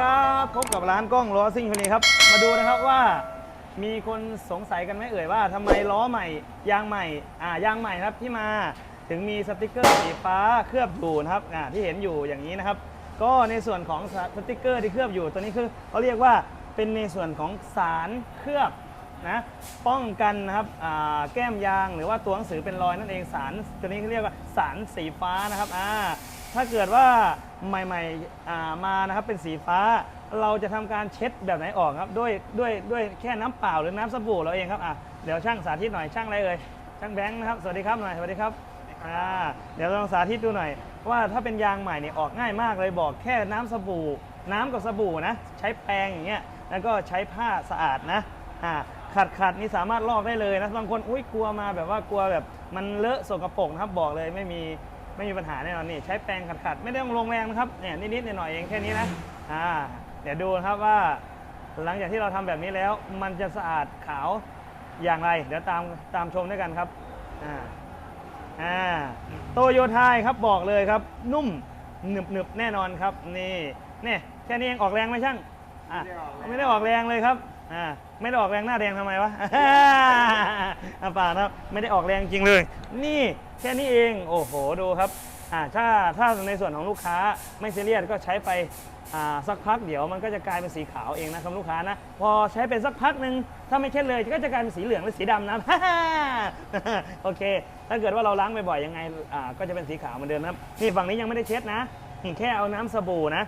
ครับพบกับร้านกล้องล้อซิ่งคนนี้ครับ มาดูนะครับว่ามีคนสงสัยกันไหมเอ่ยว่าทำไมล้อใหม่ยางใหม่อ่ายางใหม่ครับที่มาถึงมีสติกเกอร์สีฟ้าเคลือบอยู่นะครับอ่าที่เห็นอยู่อย่างนี้นะครับ ก็ในส่วนของสติกเกอร์ที่เคลือบอยู่ตัวนี้คือเขาเรียกว่าเป็นในส่วนของสารเคลือบนะป้องกันนะครับอ่าแก้มยางหรือว่าตัวหนังสือเป็นรอยนั่นเองสารตัวนี้เขาเรียกว่าสารสีฟ้านะครับอ่า ถ้าเกิดว่าใหม่ๆอ่ามานะครับเป็นสีฟ้า เราจะทำการเช็ดแบบไหนออกครับด้วยด้วยด้วยแค่น้ำเปล่าหรือน้ำสบู่เราเองครับอะเดี๋ยวช่างสาธิตหน่อยช่างอะไรเอ่ยช่างแบงค์นะครับสวัสดีครับหน่อยสวัสดีครับอ่าเดี๋ยวลองสาธิตดูหน่อย ว่าถ้าเป็นยางใหม่เนี่ยออกง่ายมากเลยบอกแค่น้ำสบู่ น้ำกับสบู่นะใช้แปรงอย่างเงี้ยแล้วก็ใช้ผ้าสะอาดนะอ่าขัดขัดนี่สามารถลอกได้เลยนะบางคนอุ้ยกลัวมาแบบว่ากลัวแบบมันเลอะสกปรกนะครับบอกเลยไม่มี ไม่มีปัญหาแน่นอนนี่ใช้แปรงขัดๆไม่ต้องลงแรงนะครับเนี่ยนิดๆหน่อยๆเองแค่นี้นะอ่าเดี๋ยวดูนะครับว่า หลังจากที่เราทำแบบนี้แล้ว มันจะสะอาดขาวอย่างไร เดี๋ยวตามตามชมด้วยกันครับอ่าอ่าโตโยไทยครับบอกเลยครับ นุ่มหนึบหนึบแน่นอนครับนี่เนี่ยแค่นี้เองออกแรงไหมช่างอะไม่ได้ออกแรงเลยครับ อ่าไม่ได้ออกแรงหน้าแดงทำไมวะอ่าเปล่านะครับไม่ได้ออกแรงจริงเลย นี่แค่นี้เองโอ้โหดูครับอ่าถ้าถ้าในส่วนของลูกค้าไม่ซีเรียสก็ใช้ไปอ่าสักพักเดี๋ยวมันก็จะกลายเป็นสีขาวเองนะครับลูกค้านะพอใช้เป็นสักพักหนึ่งถ้าไม่เช็ดเลยก็จะกลายเป็นสีเหลืองหรือสีดำนะโอเค ถ้าเกิดว่าเราล้างบ่อยๆยังไงอ่าก็จะเป็นสีขาวเหมือนเดิมนะครับนี่ฝั่งนี้ยังไม่ได้เช็ดนะแค่เอาน้ำสบู่นะ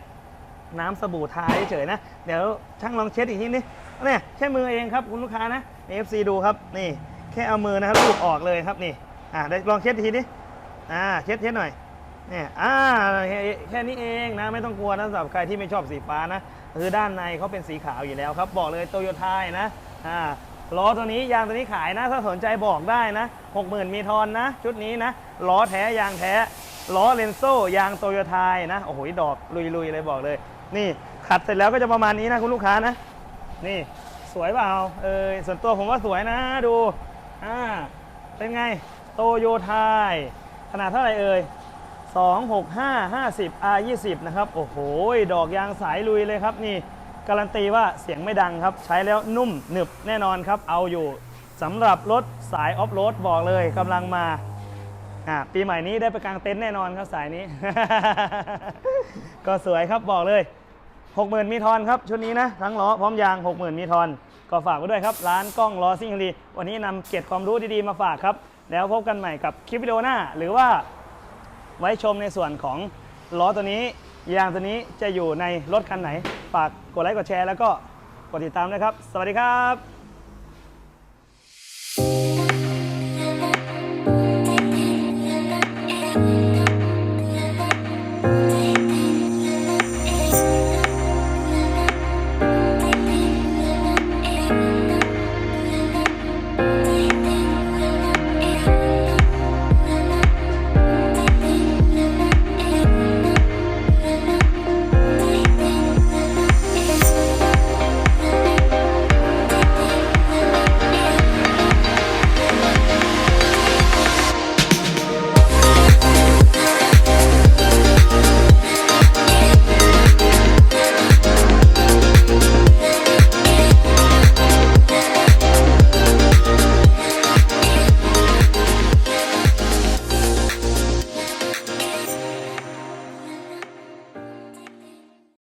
น้ำสบู่ทาเฉยนะ เดี๋ยวช่างลองเช็ดอีกทีนี่เนี่ยแค่มือเองครับคุณลูกค้านะใน FC ดูครับนี่แค่เอามือนะครับลูบออกเลยครับนี่อ่าได้ลองเช็ดอีกทีนี้อ่าเช็ดเช็ดหน่อยเนี่ยอ่าแค่แค่นี้เองนะไม่ต้องกลัวนะสำหรับใครที่ไม่ชอบสีฟ้านะคือด้านในเขาเป็นสีขาวอยู่แล้วครับ บอกเลยโตโยต้านะอ่าล้อตัวนี้ยางตัวนี้ขายนะ ถ้าสนใจบอกได้นะ60,000 มีทอนนะ ชุดนี้นะล้อแท้ยางแท้ล้อเลนโซ่ยางโตโยต้านะ โอ้โหดอกลุยๆเลยบอกเลย นี่ขัดเสร็จแล้วก็จะประมาณนี้นะคุณลูกค้านะ นี่สวยเปล่าเออส่วนตัวผมว่าสวยนะดูอ่าเป็นไงโตโยไทยขนาดเท่าไหร่เอ่ย265 50 R 20นะครับ โอ้โห ดอกยางสายลุยเลยครับนี่การันตีว่าเสียงไม่ดังครับ ใช้แล้วนุ่มหนึบแน่นอนครับ เอาอยู่สำหรับรถสายออฟโรดบอกเลยกำลังมา อ่าปีใหม่นี้ได้ไปกางเต็นท์แน่นอนครับสายนี้ ก็สวยครับบอกเลย 60,000มีทอนครับชุดนี้นะทั้งล้อพร้อมยาง 60,000มีทอนก็ฝากไว้ด้วยครับ ร้านกล้องล้อซิ่งคดีวันนี้นำเก็บความรู้ดีๆมาฝากครับ แล้วพบกันใหม่กับคลิปวิดีโอหน้า หรือว่าไว้ชมในส่วนของล้อตัวนี้ยางตัวนี้จะอยู่ในรถคันไหน ฝากกดไลค์กดแชร์แล้วก็กดติดตามด้วยครับ สวัสดีครับ